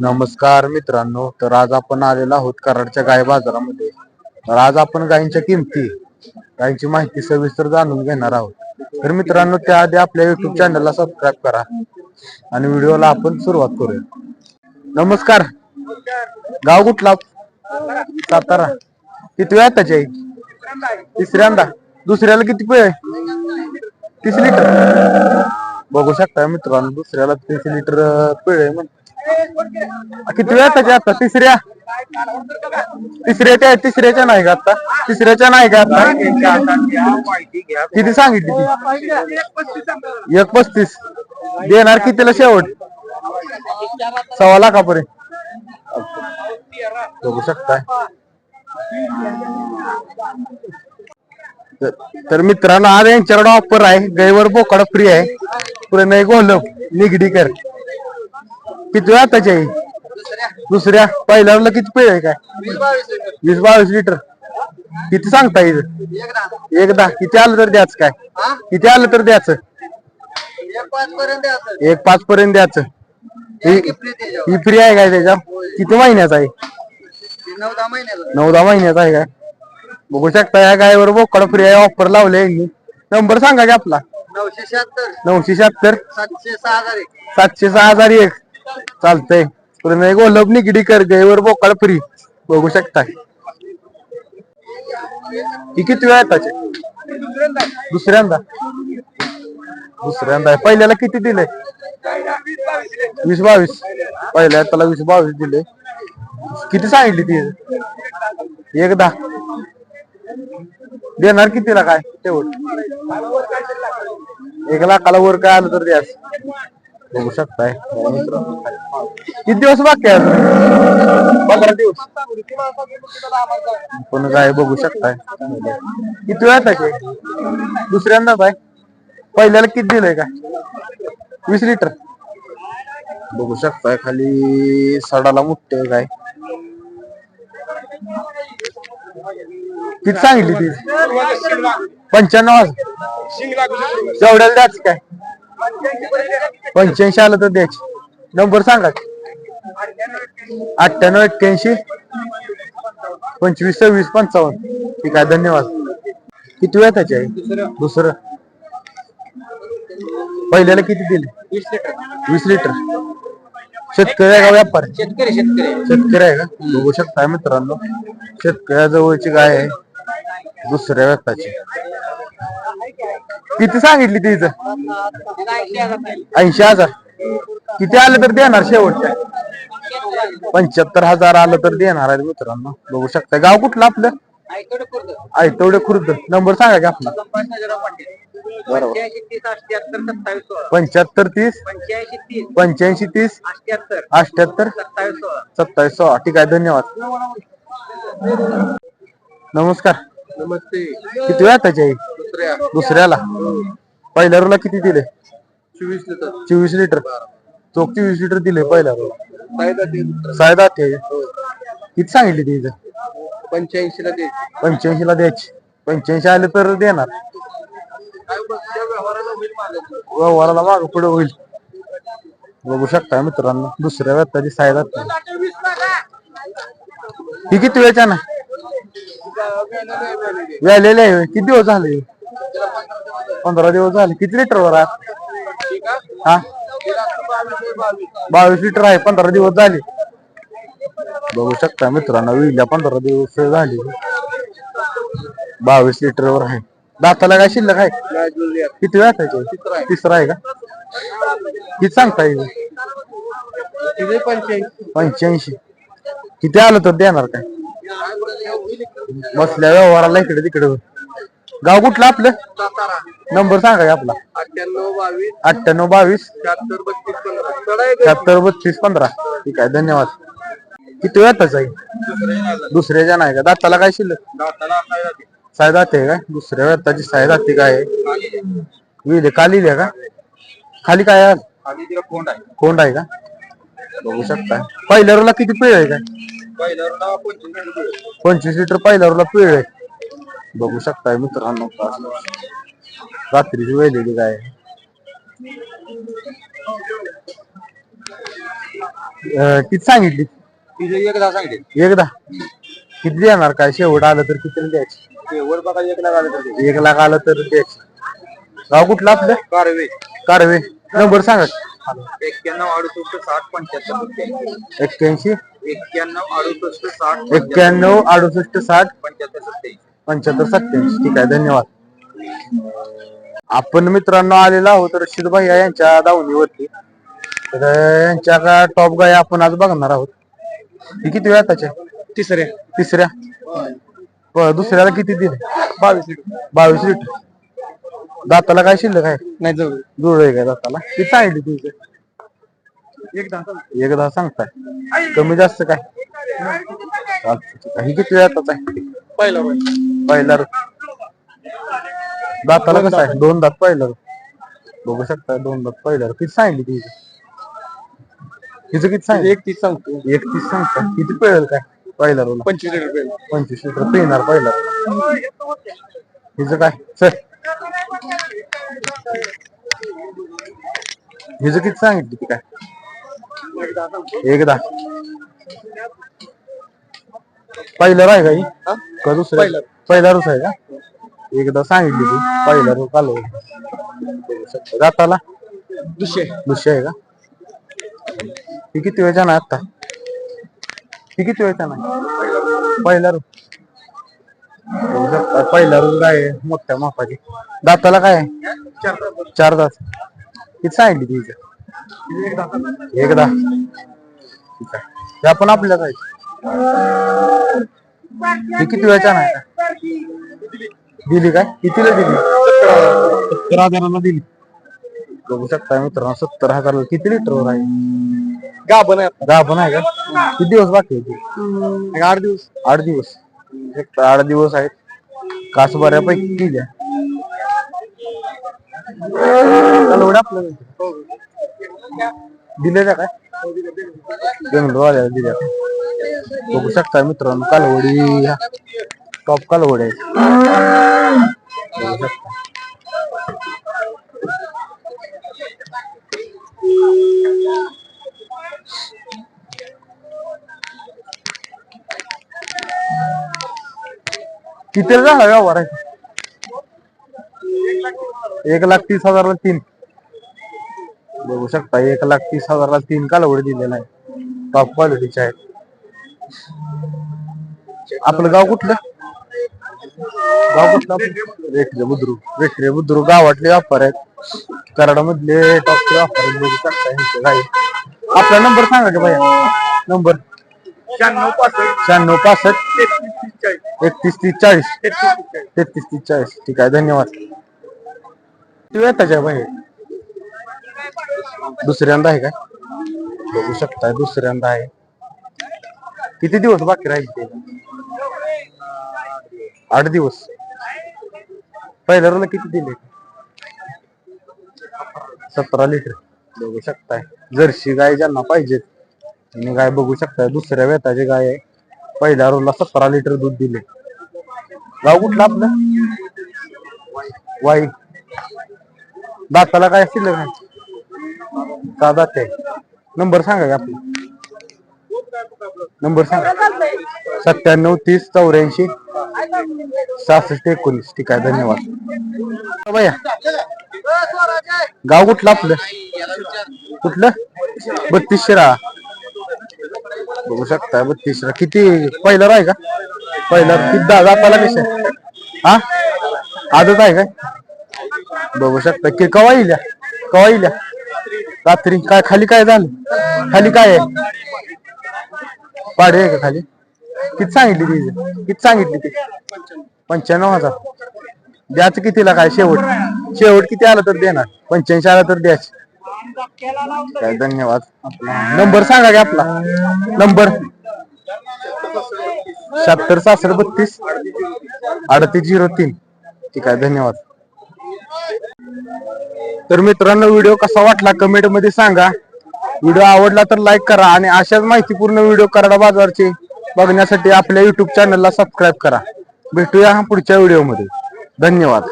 नमस्कार मित्रांनो तर आज आपण आलेलो आहोत कराडच्या गाय बाजारामध्ये. तर आज आपण गायींच्या किमती गायींची माहिती सविस्तर जाणून घेणार आहोत. तर मित्रांनो त्याआधी आपल्या युट्यूब चॅनलला सबस्क्राईब करा आणि व्हिडिओला आपण सुरुवात करूया. नमस्कार. गाव कुठला? सातारा. किती वेळ त्याची आई? तिसऱ्यांदा. दुसऱ्याला किती पिळ? आहे तीस लिटर. बघू शकता मित्रांनो दुसऱ्याला तीस लिटर पिळ आहे किती वेळ त्याच्या आता तिसऱ्या. तिसऱ्याच्या तिसऱ्याच्या नाही का आता? तिसऱ्याच्या नाही का आता? किती सांगितली ती? एक पस्तीस. देणार कितीला शेवट? सव्वा लाखापर्यंत. बघू शकताय. तर- तर मित्रांनो आज यांच्याकडे ऑफर आहे. गैवर बोकड फ्री आहे. पुरे नाही गोलप निगडीकर. किती आताची आहे दुसऱ्या. पहिल्यावरला किती पेळ आहे काय? वीस बावीस लिटर. किती सांगता येईल एकदा. किती आलं तर द्याच काय? किती आलं तर द्याच? एक पाच पर्यंत द्याच. ही फ्री आहे काय त्याच्या? किती महिन्याचा आहे? नऊ दहा महिन्याचा आहे काय? बघू शकता या गायवर बोकड फ्री आहे ऑफर लावले यांनी. नंबर सांगा की आपला. नऊशे शहात्तर. नऊशे शहात्तर. सातशे सहा हजार एक. सातशे सहा हजार एक. चालतंय. पुढे एक ओलप निगडी कर गैवर बोकाळ फ्री. बघू शकता ही किती वेळ त्याचे दुसऱ्यांदा. दुसऱ्यांदा. आहे. पहिल्याला किती दिले? वीस बावीस. पहिल्या त्याला वीस बावीस दिले. किती सांगितली ती? एकदा. देणार कितीला काय? तेवढ. एक लाखाला वर काय आलं तर द्यास बघू शकताय. किती दिवस बाकी? पंधरा दिवस. पण काय बघू शकताय. किती वेळ त्याचे दुसऱ्यांदा काय पहिल्याला किती दिलंय काय वीस लिटर. बघू शकताय खाली सडाला मोठे काय किती सांगितली ती? पंच्याण्णव जेवढ्याला द्यायचं काय? पंच्याऐंशी आलं तर द्यायची. नंबर सांगा. अठ्ठ्याण्णव एक्क्याऐंशी पंचवीस सव्वीस पंचावन्न. ठीक आहे धन्यवाद. किती वेळ त्याची आहे दुसरं. पहिल्याला किती दिले? वीस लिटर. शेतकरी आहे का व्यापार? शेतकरी आहे का? बघू शकताय मित्रांनो. शेतकऱ्याजवळची गाय आहे. दुसऱ्या व्यक्ताची. किती सांगितली तिचं ऐंशी हजार. किती आलं तर देणार शेवटच्या पंच्याहत्तर हजार आलं तर देणार आहे मित्रांनो. बघू शकता. गाव कुठलं आपलं? ऐकड आयतवडे खुर्द. नंबर सांगा का आपला. बरोबर. पंच्याहत्तर तीस. पंच्याऐंशी तीस. अठ्याहत्तर. सत्तावीस सोळा सत्तावीस सोळा. ठीक आहे धन्यवाद. नमस्कार. नमस्ते. किती वेळ त्याची आई दुसऱ्या. दुसऱ्याला? पहिल्या रोला किती दिले? चोवीस लिटर. चोवीस लिटर. लिटर दिले पहिल्या रोला फायदा ते दुसरा. ते? किती सांगितली तिचं पंच्याऐंशी ला दे. पंच्याऐंशी ला द्यायची. पंच्याऐंशी आले तर देणार. काय बघ त्या व्यवहाराला होईल माझं व्यवहाराला माग पुढे होईल. बघू शकता मित्रांनो दुसऱ्या व्यक्ताची सायदा. ही किती वेळच्या ना व्यालेले आहे. किती दिवस झाले? पंधरा दिवस झाले. किती लिटर वर आहे हा? बावीस लिटर आहे. पंधरा दिवस झाले. बघू शकता मित्रांनो विल्या पंधरा दिवस झाले. बावीस लिटर वर आहे. दाताला काय शिल्लक आहे? किती वेळ त्याचे तिसरा आहे का? किती सांगता येईल? पंच्याऐंशी. किती आलं तर देणार काय? बसल्या व्यवहाराला इकडे तिकडे. गाव कुठलं आपलं? नंबर सांगा की आपला. अठ्ठ्याण्णव बावीस. अठ्ठ्याण्णव बावीस. शहात्तर बत्तीस पंधरा. चढाई शहात्तर बत्तीस पंधरा. ठीक आहे धन्यवाद. किती वेळ त्याचा आहे? दुसऱ्याच्या नाही का? दाताला काय शिल्लक? साय दाते का दुसऱ्या व्यक्ताची साय दाते काय आहे? विले का लिहिले का? खाली काय आहे? कोंड आहे. आहे का? बघू शकता. पहिल्या रोला किती पिळ आहे काय? पंचवीस लिटर पंचवीस लिटर पहिल्या रोला पिळ आहे बघू शकताय मित्रांनो. रात्रीची आहे. अं, किती सांगितली? एकदा सांगितले. एकदा. किती देणार काय? शेवट आलं तर किती द्यायची? वर बघा एक लाख आलं तर एक लाख आलं तर द्यायची. गाव कुठलं आपलं? कारवे. कारवे. नंबर सांगा. एक्क्याण्णव अडुसष्ट साठ पंच्याहत्तर एक्क्याऐंशी? एक्क्याण्णव अडुसष्ट साठ एक्क्याण्णव अडुसष्ट साठ पंच्याहत्तर सत्याऐंशी ठीक आहे धन्यवाद. आपण मित्रांनो आलेलो आहोत रशीद भैया यांच्या दावणीवरती. तर यांच्या का टॉप गाय आपण आज बघणार आहोत. ही किती वेळा त्याच्या तिसऱ्या. तिसऱ्या? प- दुसऱ्याला किती दिले? बावीस लिटर. बावीस लिटर. दाताला काय शिल्लक आहे? नाही जवळ जुळ आहे काय दाताला? किती सांगितली तुझे एकदा एकदा सांगताय कमी जास्त काय? चालतंय, ठीक आहे. ही किती वेळातच आहे पहिला पहिला. दाताला कसं आहे? दोन दात पहिला. बघू शकता दोन दात पहिला. किती सांगितली तिचं तिचं किती सांगितलं? एक तीस सांगतो. एकतीस सांगता. किती पिळेल काय? पहिला रोला. पंचवीस लिटर रुपये. पंचवीस लिटर पिणार पहिला हिचं काय? सर हिचं किती सांगितली ती काय? एकदा. पहिलं आहे का ही? का पहिलं. रुस आहे का? एकदा सांगितली ती. पहिला काल जाताला? दुसरे. दुसरे आहे का? ती किती वेळचा ना आता? ती किती वेळचा ना पहिला रू बघू शकता, पहिला रू काय आहे, मोठ्या मापाची. दाताला काय? चार दात. किती सांगितली तिचं एकदा. ठीक आहे ते आपण आपल्या काय ही किती वेळचा नाही का दिली काय? कितीला दिली? सत्तर हजाराला दिली. बघू शकता मित्रांनो सत्तर हजाराला किती लिटरवर आहे? गाभण आहे. गाभण आहे का? किती दिवस बाकी आहे आठ दिवस. आठ दिवस. आठ दिवस आहेत. कास बऱ्यापैकी दिल्या आपल्याला. दिलेल्या काय? बेंगलोर दिल्या बघू शकता मित्रांनो कालवडी टॉप कालवड आहे. बघू शकता. किती झाला व्यवहार आहे? एक लाख तीस हजारला तीन. बघू शकता. एक लाख तीस हजारला तीन कालवडी दिलेला आहे टॉप क्वालिटीचे आहेत. आपलं गाव कुठलं? गाव कुठलं आपलं? रेठरे बुद्रुक. रेठरे बुद्रुक गावातले व्यापार आहेत. कराडामधले टॉपचे व्यापार आहेत. बघू शकता ह्यांचे गाई आपला नंबर सांगा की भैया. नंबर शहाण्णव पासष्ट. शहाण्णव पासष्ट. तेहतीस तीस चाळीस. एकतीस तीस चाळीस. तेहतीस तीस चाळीस. ठीक आहे धन्यवाद. किती वेळ त्याच्या बाहेर दुसऱ्यांदा आहे काय बघू शकताय दुसऱ्यांदा आहे. किती दिवस बाकी राहील ते आठ दिवस. पहिल्या रोला किती दिले? सतरा लिटर बघू शकताय. जर्सी गाय ज्यांना पाहिजेत आणि गाय बघू शकताय. दुसऱ्या वेताची गाय आहे. पहिल्या रोला सतरा लिटर दूध दिले. गाव कुठलं आपलं? वाई. दाताला काय शिल्लक नाही दादा ते. नंबर सांगा का आपला? नंबर सांगा. सत्त्याण्णव तीस चौऱ्याऐंशी सहासष्ट एकोणीस. ठीक आहे धन्यवाद. भैया गाव कुठलं आपलं? कुठलं? बत्तीस शिरा बघू शकता बत्तीस शिरा किती? पहिला आहे का? पहिला. किती? दा- दाताला हा? आजच आहे काय? बघू शकता. की कवा येईल कवा येईल रात्री काय खाली काय झालं? खाली काय आहे? पाडे आहे का खाली? किती सांगितली ती? किती सांगितली ती? पंच्याण्णव हजार. द्याच कितीला काय शेवट? शेवट किती आला तर देणार? पंच्याऐंशी आला तर द्याच काय धन्यवाद. नंबर सांगा की आपला. नंबर. शहात्तर सहासष्ट बत्तीस. अडतीस झिरो तीन. ठीक आहे धन्यवाद. तर मित्रांनो व्हिडिओ कसा वाटला कमेंटमध्ये सांगा. व्हिडिओ आवडला तर लाईक करा आणि अशाच माहितीपूर्ण व्हिडिओ कराडा बाजारचे बघण्यासाठी आपल्या युट्यूब चॅनलला सबस्क्राईब करा. भेटूया पुढच्या व्हिडिओमध्ये धन्यवाद.